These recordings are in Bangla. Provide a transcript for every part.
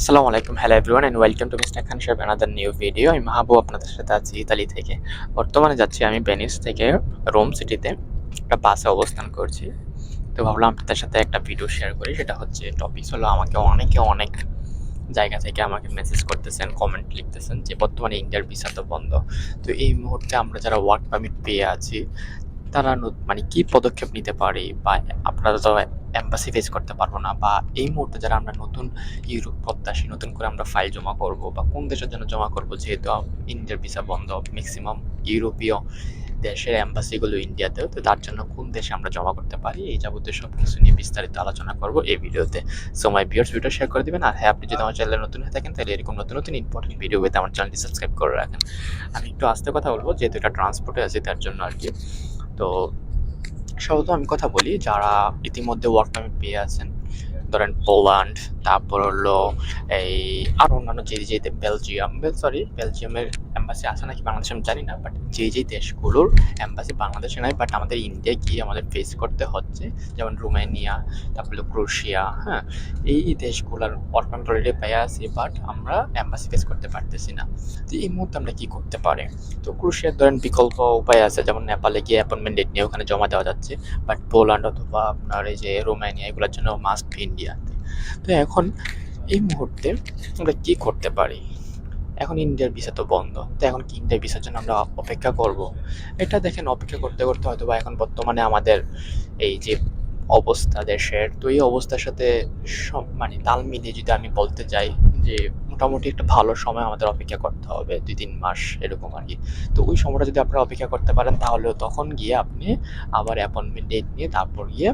আসসালামু আলাইকুম hello everyone and welcome to mister Khan Saheb another new video আমি মাহবুব আপনাদের সাথে আছি ইতালি থেকে। বর্তমানে যাচ্ছি আমি ভেনিস থেকে, রোম সিটিতে একটা বাসে অবস্থান করছি। তো ভাবলাম আপনাদের সাথে একটা ভিডিও শেয়ার করি, সেটা হচ্ছে টপিকস হলো আমাকে অনেকে অনেক জায়গা থেকে আমাকে মেসেজ করতেছেন কমেন্ট লিখতেছেন যে বর্তমানে ইন্ডিয়ার ভিসা তো বন্ধ। তো এই মুহূর্তে আমরা যারা ওয়ার্ক পারমিট পেয়ে আছি, তারা মানে কি পদক্ষেপ নিতে পারি? বা আপনারা তো এম্বাসি ফেস করতে পারব না বা এই মুহূর্তে যারা আমরা নতুন ইউরোপ প্রত্যাশী, নতুন করে আমরা ফাইল জমা করব বা কোন দেশের জন্য জমা করব, যেহেতু ইন্ডিয়ার ভিসা বন্ধ ম্যাক্সিমাম ইউরোপীয় দেশের অ্যাম্বাসিগুলো ইন্ডিয়াতেও, তো তার জন্য কোন দেশে আমরা জমা করতে পারি এই যাবতীয় সব কিছু নিয়ে বিস্তারিত আলোচনা করব এই ভিডিওতে। So my viewers video share করে দিবেন। আর হ্যাঁ আপনি যদি আমার চ্যানেলে নতুন হয়ে থাকেন, তাহলে এরকম নতুন নতুন ইম্পর্টেন্ট ভিডিও পেতে আমার চ্যানেলটি সাবস্ক্রাইব করে রাখেন। আমি একটু আস্তে কথা বলব, যেহেতু এটা ট্রান্সপোর্টে আছে, তার জন্য আর কি। তো সহত আমি কথা বলি যারা ইতিমধ্যে ওয়ার্ক পারমিট পেয়ে আছেন। ধরেন পোল্যান্ড তারপর হলো এই আর অন্যান্য যে যে বেলজিয়াম সরি বেলজিয়ামের এম্বাসি আছে নাকি বাংলাদেশে আমি জানি না বাট যে যে দেশগুলোর এম্বাসি বাংলাদেশে নাই বাট আমাদের ইন্ডিয়া গিয়ে আমাদের ফেস করতে হচ্ছে, যেমন রোমানিয়া, তারপরে ক্রোশিয়া হ্যাঁ এই দেশগুলোর ওয়ার্ক পারমিট পেয়ে আছি বাট আমরা এম্বাসি ফেস করতে পারতেছি না। তো এই মুহূর্তে আমরা কী করতে পারি? তো ক্রোশিয়ার ধরেন বিকল্প উপায় আছে, যেমন নেপালে গিয়ে অ্যাপয়েন্টমেন্ট ডেট নিয়ে ওখানে জমা দেওয়া যাচ্ছে বাট পোল্যান্ড অথবা আপনার এই যে রোমানিয়া, এগুলোর জন্য মাস্ট ইন্ডিয়াতে তো এখন এই মুহূর্তে আমরা কি করতে পারি? এখন ইন্ডিয়ার ভিসা তো বন্ধ। তো এখন কি ইন্ডিয়ার ভিসার জন্য আমরা অপেক্ষা করব? এটা দেখেন, অপেক্ষা করতে করতে হয়তো বা এখন বর্তমানে আমাদের এই যে অবস্থা দেশের, তো এই অবস্থার সাথে সব মানে তাল মিলিয়ে যদি আমি বলতে যাই যে মোটামুটি একটা ভালো সময় আমাদের অপেক্ষা করতে হবে, দুই তিন মাস এরকম আর কি। তো ওই সময়টা যদি আপনারা অপেক্ষা করতে পারেন তাহলে তখন গিয়ে আপনি আবার অ্যাপয়েন্টমেন্ট ডেট নিয়ে তারপর গিয়ে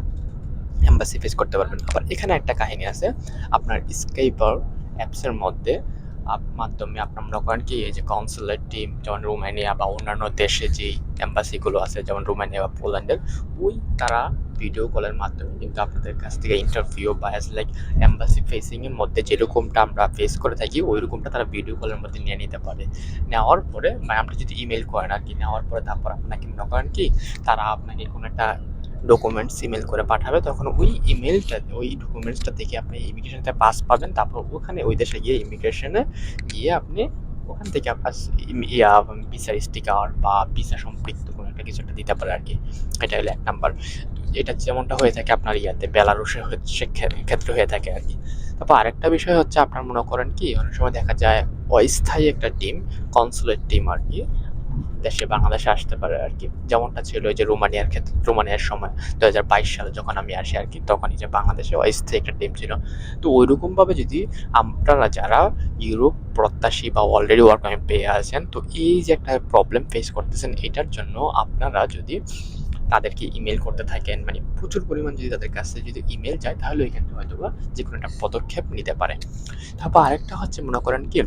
এম্বাসি ফেস করতে পারবেন। আবার এখানে একটা কাহিনী আছে, আপনার স্কাইপার অ্যাপসের মধ্যে মাধ্যমে আপনার মনে করেন কি, এই যে কনসুলেট টিম যেমন রোমানিয়া বা অন্যান্য দেশে যেই অ্যাম্বাসিগুলো আছে, যেমন রোমানিয়া বা পোল্যান্ডের, ওই তারা ভিডিও কলের মাধ্যমে কিন্তু আপনাদের কাছ থেকে ইন্টারভিউ বা অ্যাজ লাইক এম্বাসি ফেসিংয়ের মধ্যে যেরকমটা আমরা ফেস করে থাকি ওই রকমটা তারা ভিডিও কলের মধ্যে নিয়ে নিতে পারে। নেওয়ার পরে মানে আপনি যদি ইমেল করেন আর কি, নেওয়ার পরে তারপর আপনাকে মনে করেন কি, তারা আপনাকে কোনো একটা ডকুমেন্টস ইমেল করে পাঠাবে, তখন ওই ইমেলটা ওই ডকুমেন্টসটা থেকে আপনি ইমিগ্রেশনতে পাস পাবেন, তারপর ওখানে ওই দেশে গিয়ে ইমিগ্রেশনে গিয়ে আপনি ওখান থেকে আপনার ইয়া ভিসার স্টিকার বা ভিসা সম্পৃক্ত কোনো একটা কিছু একটা দিতে পারে আর কি। এটা হলো এক নাম্বার এটা যেমনটা হয়ে থাকে আপনার ইয়াতে, বেলারুশে হচ্ছে ক্ষেত্রে হয়ে থাকে আর কি। তারপর আরেকটা বিষয় হচ্ছে, আপনার মনে করেন কি, অনেক সময় দেখা যায় অস্থায়ী একটা টিম কনসুলেট টিম আর কি দেশে বাংলাদেশে আসতে পারে আর কি। যেমনটা ছিল ওই যে রোমানিয়ার ক্ষেত্রে, রোমানিয়ার সময় দু হাজার বাইশ সালে যখন আমি আসি আর কি, তখনই যে বাংলাদেশে অস্থায়ী একটা টিম ছিল। তো ওইরকমভাবে যদি আপনারা যারা ইউরোপ প্রত্যাশী বা অলরেডি ওয়ার্ক পারমিট পেয়ে আছেন, তো এই যে একটা প্রবলেম ফেস করতেছেন, এটার জন্য আপনারা যদি তাদেরকে ইমেল করতে থাকেন মানে প্রচুর পরিমাণ যদি তাদের কাছে যদি ইমেল যায়, তাহলে ওইখানে হয়তো বা যে কোনো একটা পদক্ষেপ নিতে পারে তারপর আরেকটা হচ্ছে, মনে করেন কি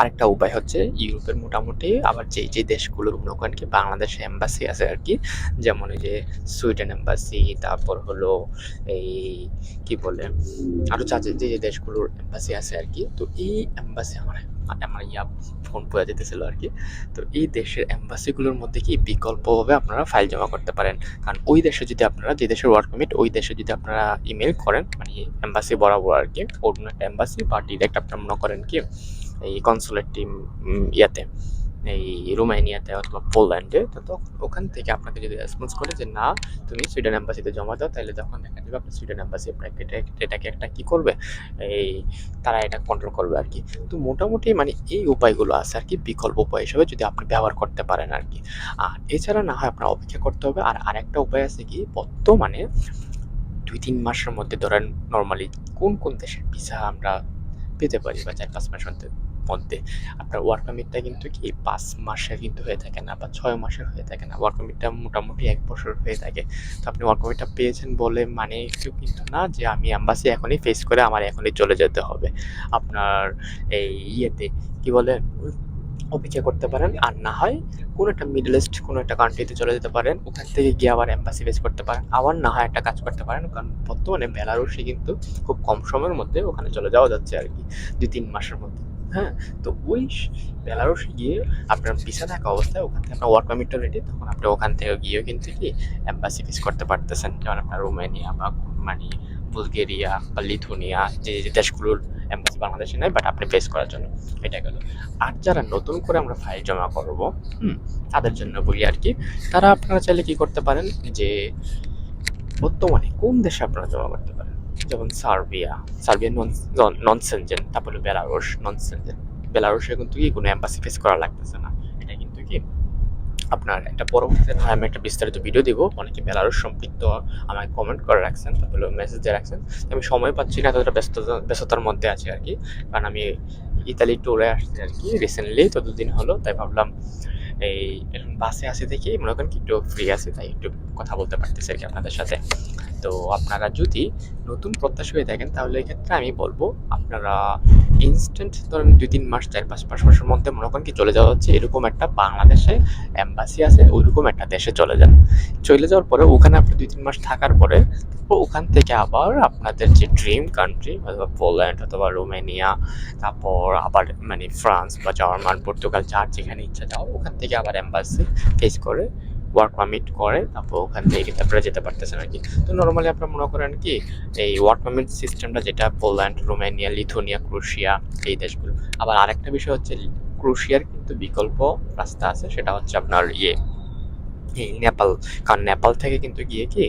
আরেকটা উপায় হচ্ছে ইউরোপের মোটামুটি আবার যেই যে দেশগুলোর মনে করেন কি বাংলাদেশে এম্বাসি আছে আর কি, যেমন এই যে সুইডেন এম্বাসি তারপর হলো এই কি বলে আরও যা, যে দেশগুলোর এম্বাসি আছে আর কি, তো এই এম্বাসি আমার আমার ইয়া ফোন পড়ে যেতেছিল আর কি, তো এই দেশের এম্বাসিগুলোর মধ্যে কি বিকল্পভাবে আপনারা ফাইল জমা করতে পারেন, কারণ ওই দেশে যদি আপনারা, যে দেশের ওয়ার্ক পারমিট ওই দেশে যদি আপনারা ইমেল করেন মানে এম্বাসি বরাবর আর কি, অন্য একটা এম্বাসি বা ডিরেক্ট আপনারা মনে করেন কি এই কনসুলেট টিম ইয়াতে, এই রোমানিয়াতে অথবা পোল্যান্ডে, তো তখন ওখান থেকে আপনাকে যদি রেসপন্স করে যে, না, তুমি সুইডেন অ্যাম্বাসিতে জমা দাও তাহলে তখন দেখা যাবে আপনার সুইডেন অ্যাম্বাসি আপনাকে এটাকে একটা কী করবে? এই, তারা এটা কন্ট্রোল করবে আর কি। তো মোটামুটি মানে এই উপায়গুলো আছে আর কি, বিকল্প উপায় হিসেবে যদি আপনি ব্যবহার করতে পারেন আর কি। আর এছাড়া না হয় আপনার অপেক্ষা করতে হবে। আর আরেকটা উপায় আছে কি, বর্তমানে দুই তিন মাসের মধ্যে ধরেন নর্মালি কোন কোন দেশের ভিসা আমরা পেতে পারি বা চার পাঁচ মাসের মধ্যে? মধ্যে। আপনার ওয়ার্ক পারমিটটা কিন্তু কি পাঁচ মাসের কিন্তু হয়ে থাকে না বা ছয় মাসের হয়ে থাকে না। ওয়ার্ক পারমিটটা মোটামুটি এক বছর হয়ে থাকে। তো আপনি ওয়ার্ক পারমিটটা পেয়েছেন বলে মানে কেউ কিন্তু না যে আমি অ্যাম্বাসি এখনই ফেস করে আমার এখনই চলে যেতে হবে। আপনার এই ইয়েতে কি বলে? অপেক্ষা করতে পারেন। আর না হয় কোনো একটা মিডল ইস্ট কোনো একটা কান্ট্রিতে চলে যেতে পারেন। ওখান থেকে গিয়ে আবার এম্বাসি ফেস করতে পারেন। আবার না হয় একটা কাজ করতে পারেন। কারণ বর্তমানে বেলারুশে কিন্তু খুব কম সময়ের মধ্যে ওখানে চলে যাওয়া যাচ্ছে আর কি। দুই, তিন মাসের মধ্যে। হ্যাঁ তো ওই বেলারুশে গিয়ে আপনার ভিসা থাকা অবস্থায় ওখান থেকে আপনার ওয়ার্ক পারমিটটা রেডি তখন আপনি ওখান থেকে গিয়েও কিন্তু কি অ্যাম্বাসি ফেস করতে পারতেছেন। যেমন আপনার রোমানিয়া বা মানে বুলগেরিয়া বা লিথুনিয়া, যে যে দেশগুলোর এম্বাসি বাংলাদেশে নেই বাট আপনি ফেস করার জন্য এটা গেল। আর যারা নতুন করে আমরা ফাইল জমা করব, হুম, তাদের জন্য বলি আর কি, তারা আপনারা চাইলে কি করতে পারেন যে বর্তমানে কোন দেশে আপনারা জমা করতে পারেন? যেমন সার্বিয়া সার্বিয়া নন সেনজেন তারপরে বেলারুশ নন সেনজেন বেলারুশে কিন্তু কি কোনো অ্যাম্বাসি ফেস করা লাগতেছে না। এটা কিন্তু কি আপনার একটা পরবর্তীতে আমি একটা বিস্তারিত ভিডিও দিব। অনেকে বেলারুশ সম্পৃক্ত আমাকে কমেন্ট করে রাখছেন, তারপরে মেসেজ দিয়ে রাখছেন। আমি সময় পাচ্ছি না, এতটা ব্যস্ততা ব্যস্ততার মধ্যে আছি আর কি। কারণ আমি ইতালি ট্যুরে আসছি আর কি রিসেন্টলি তো দুদিন হলো, তাই ভাবলাম এই বাসে আসি দেখি, মনে করেন কি একটু ফ্রি আছে, তাই একটু কথা বলতে পারতেছি আর কি আপনাদের সাথে। তো আপনারা যদি নতুন প্রত্যাশী হয়ে থাকেন, তাহলে এক্ষেত্রে আমি বলব আপনারা ইনস্ট্যান্ট ধরেন দুই, তিন মাস, চার পাঁচ পাঁচ মাসের মধ্যে মনে করেন কি চলে যাওয়া হচ্ছে। এরকম একটা বাংলাদেশে অ্যাম্বাসি আছে, ওইরকম একটা দেশে চলে যান। চলে যাওয়ার পরে ওখানে আপনি দুই, তিন মাস থাকার পরে ওখান থেকে আবার আপনাদের যে ড্রিম কান্ট্রি অথবা পোল্যান্ড অথবা রোমেনিয়া তারপর আবার মানে ফ্রান্স বা জার্মান পর্তুগাল যার যেখানে ইচ্ছা যাও, ওখান থেকে আবার অ্যাম্বাসি ফেস করে ওয়ার্ক পারমিট করে, তারপর ওখান থেকে আপনারা যেতে পারতেছেন আর কি। তো নর্মালি আপনারা মনে করেন কি, এই ওয়ার্ক পারমিট সিস্টেমটা যেটা পোল্যান্ড, রোমানিয়া লিথুনিয়া ক্রোশিয়া, এই দেশগুলো। আবার আরেকটা বিষয় হচ্ছে, ক্রোশিয়ার কিন্তু বিকল্প রাস্তা আছে, সেটা হচ্ছে আপনার ইয়ে এই নেপাল। কারণ নেপাল থেকে কিন্তু গিয়ে কি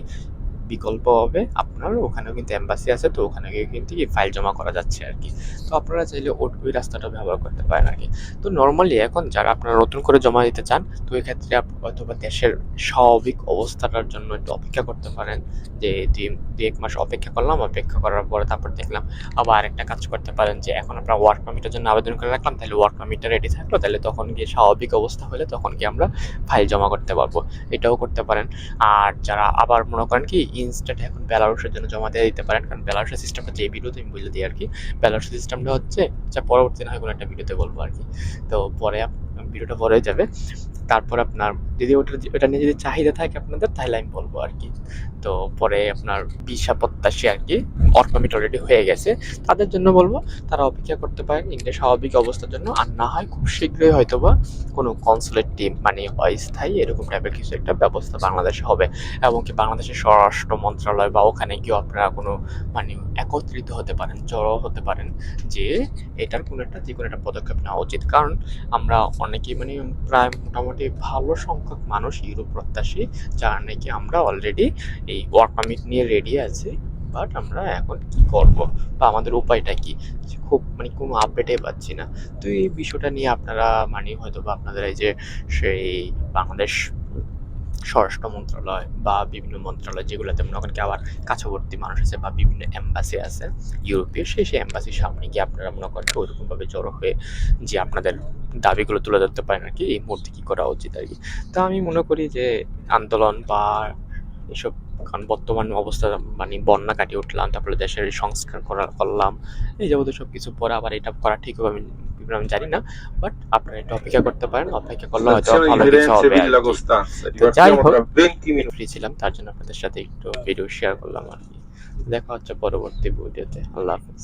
বিকল্প হবে। আপনার ওখানেও কিন্তু এম্বাসি আছে, তো ওখানে গিয়ে কিন্তু কি ফাইল জমা করা যাচ্ছে আর কি তো আপনারা চাইলে ওই রাস্তাটা ব্যবহার করতে পারেন আর কি তো নর্মালি এখন যারা আপনারা নতুন করে জমা দিতে চান, তো এই ক্ষেত্রে আপ- অথবা দেশের স্বাভাবিক অবস্থাটার জন্য একটু অপেক্ষা করতে পারেন। যে দুই এক মাস অপেক্ষা করলাম, অপেক্ষা করার পরে তারপর দেখলাম আবার আরেকটা কাজ করতে পারেন যে এখন আমরা ওয়ার্ক পারমিটের জন্য আবেদন করে রাখলাম, তাহলে ওয়ার্ক পারমিটটা রেডি থাকল, তাহলে তখন গিয়ে স্বাভাবিক অবস্থা হলে তখন গিয়ে আমরা ফাইল জমা করতে পারব। এটাও করতে পারেন। আর যারা আবার মনে করেন কি ইনস্ট্যান্ট এখন ব্যালারসের জন্য জমা দিয়ে দিতে পারেন। কারণ ব্যালারসের সিস্টেমটা যে ভিডিওতে আমি বলে দিই আর কি ব্যালারসের সিস্টেমটা হচ্ছে যা পরবর্তী না হয় কোনো একটা ভিডিওতে বলব আর কি। তো পরে ভিডিওটা পরে যাবে। তারপর আপনার যদি ওটা ওটা নিয়ে যদি চাহিদা থাকে আপনাদের, তাহলে আমি বলব আর কি। তো পরে আপনার বিশা প্রত্যাশী আর কি অর্কমিট অলরেডি হয়ে গেছে। তাদের জন্য বলব, তারা অপেক্ষা করতে পারেন ইন্ডিয়া স্বাভাবিক অবস্থার জন্য। আর না হয় খুব শীঘ্রই হয়তোবা কোনো কনসুলেট টিম মানে অস্থায়ী এরকম টাইপের কিছু একটা ব্যবস্থা বাংলাদেশে হবে। এবং কি বাংলাদেশের স্বরাষ্ট্র মন্ত্রণালয় বা ওখানে গিয়ে আপনারা কোনো মানে একত্রিত হতে পারেন, জড়ো হতে পারেন যে এটার কোনো একটা, যে কোনো একটা পদক্ষেপ নেওয়া উচিত। কারণ আমরা অনেকেই মানে প্রায় মোটামুটি ভালো সংখ্যক মানুষ ইউরোপ প্রত্যাশী, যারা নাকি আমরা অলরেডি এই ওয়ার্ক পারমিট নিয়ে রেডি আছি বাট আমরা এখন কি করব বা আমাদের উপায়টা কি? খুব মানে কোনো আপডেটে পাচ্ছি না। তো এই বিষয়টা নিয়ে আপনারা মানে হয়তো বা আপনাদের এই যে সেই বাংলাদেশ স্বরাষ্ট্র মন্ত্রণালয় বা বিভিন্ন মন্ত্রণালয় যেগুলোতে মনে করেন কি আবার কাছাবর্তী মানুষ আছে বা বিভিন্ন এম্বাসি আছে, ইউরোপীয় সেই সেই এম্বাসির সামনে গিয়ে আপনারা মনে করেন ওইরকমভাবে জড়ো হয়ে যে আপনাদের দাবিগুলো তুলে ধরতে পারেন আর কি, এই মুহূর্তে কী করা উচিত আর কি। তো আমি মনে করি যে আন্দোলন বা এসব কারণ বর্তমান অবস্থা মানে বন্যা কাটিয়ে উঠলাম, তারপরে দেশের সংস্কার করা করলাম, এই যাবতীয় সব কিছু পরে আবার এটা করা ঠিক হবে, আমি আমি জানি না বাট আপনারা একটু অপেক্ষা করতে পারেন অপেক্ষা করলে হয়তো ভালো কিছু হবে. তো যাই হোক tra 20 minuti. ফ্রি ছিলাম তার জন্য আপনাদের সাথে একটু ভিডিও শেয়ার করলাম আর কি দেখা হচ্ছে পরবর্তী ভিডিওতে আল্লাহ হাফিজ